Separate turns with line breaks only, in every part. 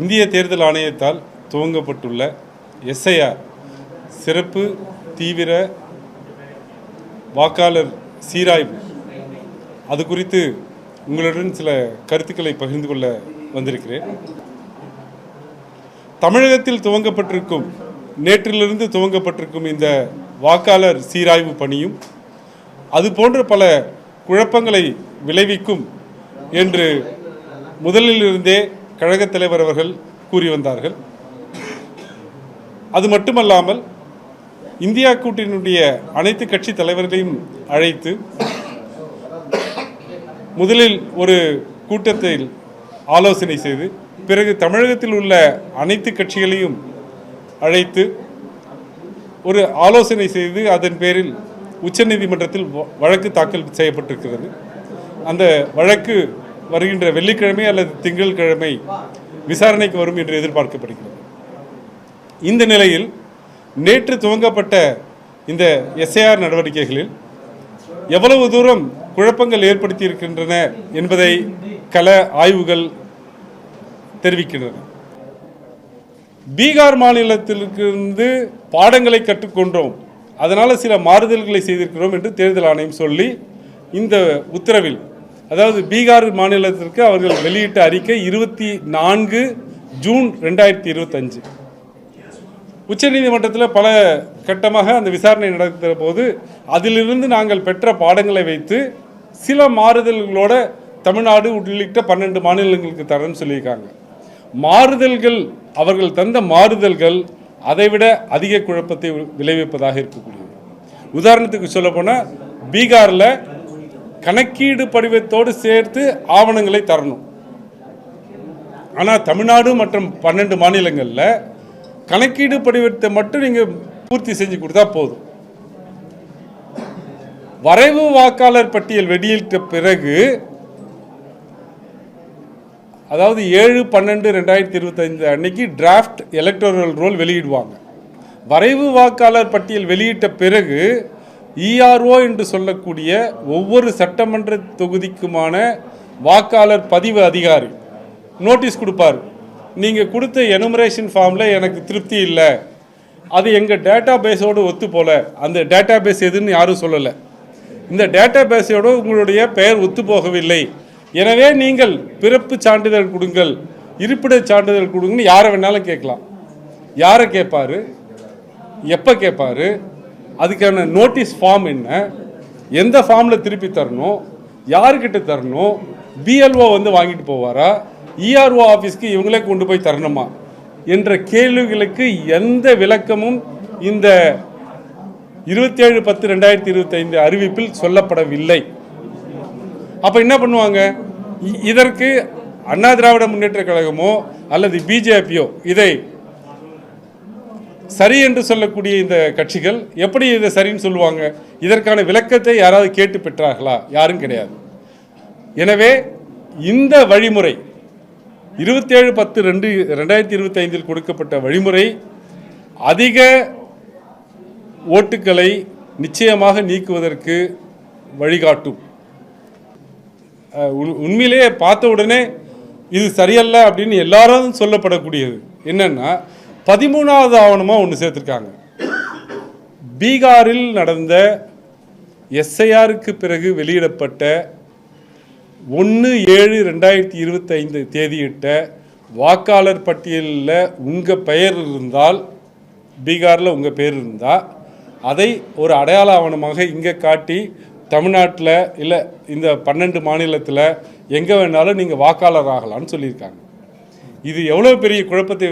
இந்திய தேர்தல் ஆணையத்தால் துவங்கப்பட்டுள்ள எஸ்ஐஆர் சிறப்பு தீவிர வாக்காளர் சீராய்வு அது குறித்து உங்களுடன் சில கருத்துக்களை பகிர்ந்து கொள்ள வந்திருக்கிறேன் தமிழகத்தில் துவங்கப்பட்டிருக்கும் நேற்றிலிருந்து துவங்கப்பட்டிருக்கும் இந்த வாக்காளர் சீராய்வு பணியும் அது போன்ற பல குழப்பங்களை விளைவிக்கும் என்று முதலிலிருந்தே கழகத் தலைவர் அவர்கள் கூறி வந்தார்கள் அது மட்டுமல்லாமல் இந்தியா கூட்டினுடைய அனைத்து கட்சி தலைவர்களையும் அழைத்து முதலில் ஒரு கூட்டத்தில் ஆலோசனை செய்து பிறகு தமிழகத்தில் உள்ள அனைத்து கட்சிகளையும் அழைத்து ஒரு ஆலோசனை செய்து அதன் பேரில் உச்சநீதிமன்றத்தில் வழக்கு தாக்கல் செய்யப்பட்டிருக்கிறது அந்த வழக்கு வருகின்ற வெள்ளிக்கிழமை அல்லது திங்கள் கிழமை விசாரணைக்கு வரும் என்று எதிர்பார்க்கப்படுகிறது இந்த நிலையில் நேற்று துவங்கப்பட்ட இந்த எஸ்ஐஆர் நடவடிக்கைகளில் எவ்வளவு தூரம் குழப்பங்கள் ஏற்படுத்தி இருக்கின்றன என்பதை கல ஆய்வுகள் தெரிவிக்கின்றன பீகார் மாநிலத்திலிருந்து பாடங்களை கற்றுக்கொண்டோம் அதனால் சில மாறுதல்களை செய்திருக்கிறோம் என்று தேர்தல் ஆணையம் சொல்லி இந்த உத்தரவில் அதாவது பீகார் மாநிலத்திற்கு அவர்கள் வெளியிட்ட அறிக்கை இருபத்தி நான்கு ஜூன் ரெண்டாயிரத்தி இருபத்தஞ்சு உச்சநீதிமன்றத்தில் பல கட்டமாக அந்த விசாரணை நடத்துகிற போது அதிலிருந்து நாங்கள் பெற்ற பாடங்களை வைத்து சில மாறுதல்களோட தமிழ்நாடு உள்ளிட்ட பன்னெண்டு மாநிலங்களுக்கு தரேன்னு சொல்லியிருக்காங்க மாறுதல்கள் அவர்கள் தந்த மாறுதல்கள் அதைவிட அதிக குழப்பத்தை விளைவிப்பதாக இருக்கக்கூடியது உதாரணத்துக்கு சொல்லப்போனால் பீகாரில் கணக்கீடு படிவத்தோடு சேர்த்து ஆவணங்களை தரணும் ஆனால் தமிழ்நாடு மற்றும் பன்னெண்டு மாநிலங்களில் கணக்கீடு படிவத்தை மட்டும் நீங்கள் பூர்த்தி செஞ்சு கொடுத்தா போதும் வரைவு வாக்காளர் பட்டியல் வெளியிட்ட பிறகு அதாவது ஏழு பன்னெண்டு ரெண்டாயிரத்தி இருபத்தைந்து அன்னைக்கு டிராஃப்ட் எலக்டோரல் ரோல் வெளியிடுவாங்க வரைவு வாக்காளர் பட்டியல் வெளியிட்ட பிறகு இஆர்ஓ என்று சொல்லக்கூடிய ஒவ்வொரு சட்டமன்ற தொகுதிக்குமான வாக்காளர் பதிவு அதிகாரி நோட்டீஸ் கொடுப்பார் நீங்கள் கொடுத்த எனுமரேஷன் ஃபார்மில் எனக்கு திருப்தி இல்லை அது எங்கள் டேட்டா பேஸோடு ஒத்து போல அந்த டேட்டா பேஸ் எதுன்னு யாரும் சொல்லலை இந்த டேட்டா பேஸோடு உங்களுடைய பெயர் ஒத்து போகவில்லை எனவே நீங்கள் பிறப்பு சான்றிதழ் கொடுங்கள் இருப்பிட சான்றிதழ் கொடுங்கன்னு யாரை வேணாலும் கேட்கலாம் யாரை கேட்பார் எப்போ கேட்பார் அதுக்கான நோட்டீஸ் ஃபார்ம் என்ன எந்த ஃபார்மில் திருப்பி தரணும் யாருக்கிட்ட தரணும் பிஎல்ஓ வந்து வாங்கிட்டு போவாரா இஆர்ஓ e ஆஃபீஸ்க்கு இவங்களே கொண்டு போய் தரணுமா என்ற கேள்விகளுக்கு எந்த விளக்கமும் இந்த இருபத்தி ஏழு பத்து ரெண்டாயிரத்தி இருபத்தைந்து அறிவிப்பில் சொல்லப்படவில்லை அப்போ என்ன பண்ணுவாங்க இதற்கு அண்ணா திராவிட முன்னேற்ற கழகமோ அல்லது பிஜேபியோ இதை சரி என்று சொல்லக்கூடிய இந்த கட்சிகள் எப்படி இதை சரின்னு சொல்லுவாங்க இதற்கான விளக்கத்தை யாராவது கேட்டு பெற்றார்களா யாரும் கிடையாது எனவே இந்த வழிமுறை இருபத்தேழு பத்து ரெண்டு ரெண்டாயிரத்தி இருபத்தைந்தில் கொடுக்கப்பட்ட வழிமுறை அதிக ஓட்டுக்களை நிச்சயமாக நீக்குவதற்கு வழிகாட்டும் உண்மையிலேயே பார்த்த உடனே இது சரியல்ல அப்படின்னு எல்லாரும் சொல்லப்படக்கூடியது என்னென்னா பதிமூணாவது ஆவணமாக ஒன்று சேர்த்துருக்காங்க பீகாரில் நடந்த எஸ்ஐஆருக்கு பிறகு வெளியிடப்பட்ட ஒன்று ஏழு ரெண்டாயிரத்தி இருபத்தைந்து தேதியிட்ட வாக்காளர் பட்டியலில் உங்கள் பெயர் இருந்தால் பீகாரில் உங்கள் பேர் இருந்தால் அதை ஒரு அடையாள ஆவணமாக இங்கே காட்டி தமிழ்நாட்டில் இல்லை இந்த பன்னெண்டு மாநிலத்தில் எங்கே வேணாலும் நீங்கள் வாக்காளர் ஆகலான்னு சொல்லியிருக்காங்க இது எவ்வளோ பெரிய குழப்பத்தை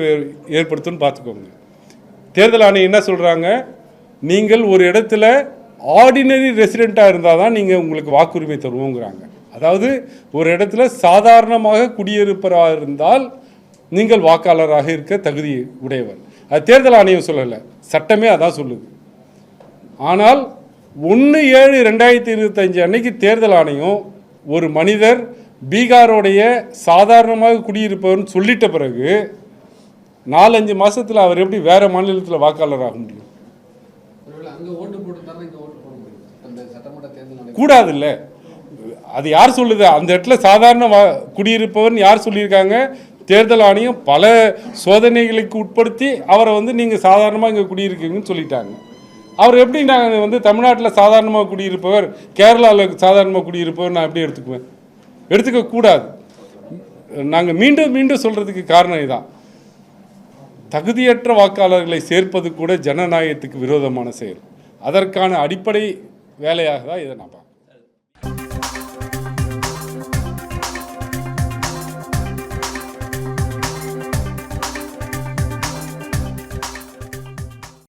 ஏற்படுத்தும்னு பார்த்துக்கோங்க தேர்தல் ஆணையம் என்ன சொல்கிறாங்க நீங்கள் ஒரு இடத்துல ஆர்டினரி ரெசிடெண்ட்டாக இருந்தால் தான் நீங்கள் உங்களுக்கு வாக்குரிமை தருவோங்கிறாங்க அதாவது ஒரு இடத்துல சாதாரணமாக குடியிருப்பராக இருந்தால் நீங்கள் வாக்காளராக இருக்க தகுதி உடையவர் அது தேர்தல் ஆணையம் சொல்லலை சட்டமே அதான் சொல்லுது ஆனால் ஒன்று ஏழு ரெண்டாயிரத்தி இருபத்தஞ்சு அன்னைக்கு தேர்தல் ஆணையம் ஒரு மனிதர் பீகாரோடைய சாதாரணமாக குடியிருப்பவர்னு சொல்லிட்ட பிறகு நாலஞ்சு மாதத்தில் அவர் எப்படி வேறு மாநிலத்தில் வாக்காளர் ஆக முடியும் கூடாது இல்லை அது யார் சொல்லுது அந்த இடத்துல சாதாரண வா குடியிருப்பவர்னு யார் சொல்லியிருக்காங்க தேர்தல் ஆணையம் பல சோதனைகளுக்கு உட்படுத்தி அவரை வந்து நீங்கள் சாதாரணமாக இங்கே குடியிருக்கீங்கன்னு சொல்லிட்டாங்க அவர் எப்படி நாங்கள் வந்து தமிழ்நாட்டில் சாதாரணமாக குடியிருப்பவர் கேரளாவில் சாதாரணமாக குடியிருப்பவர் நான் எப்படி எடுத்துக்குவேன் எடுத்துக்க கூடாது நாங்கள் மீண்டும் மீண்டும் சொல்கிறதுக்கு காரணம் இதுதான் தகுதியற்ற வாக்காளர்களை சேர்ப்பது கூட ஜனநாயகத்துக்கு விரோதமான செயல் அதற்கான அடிப்படை வேலையாக தான் இதை நான்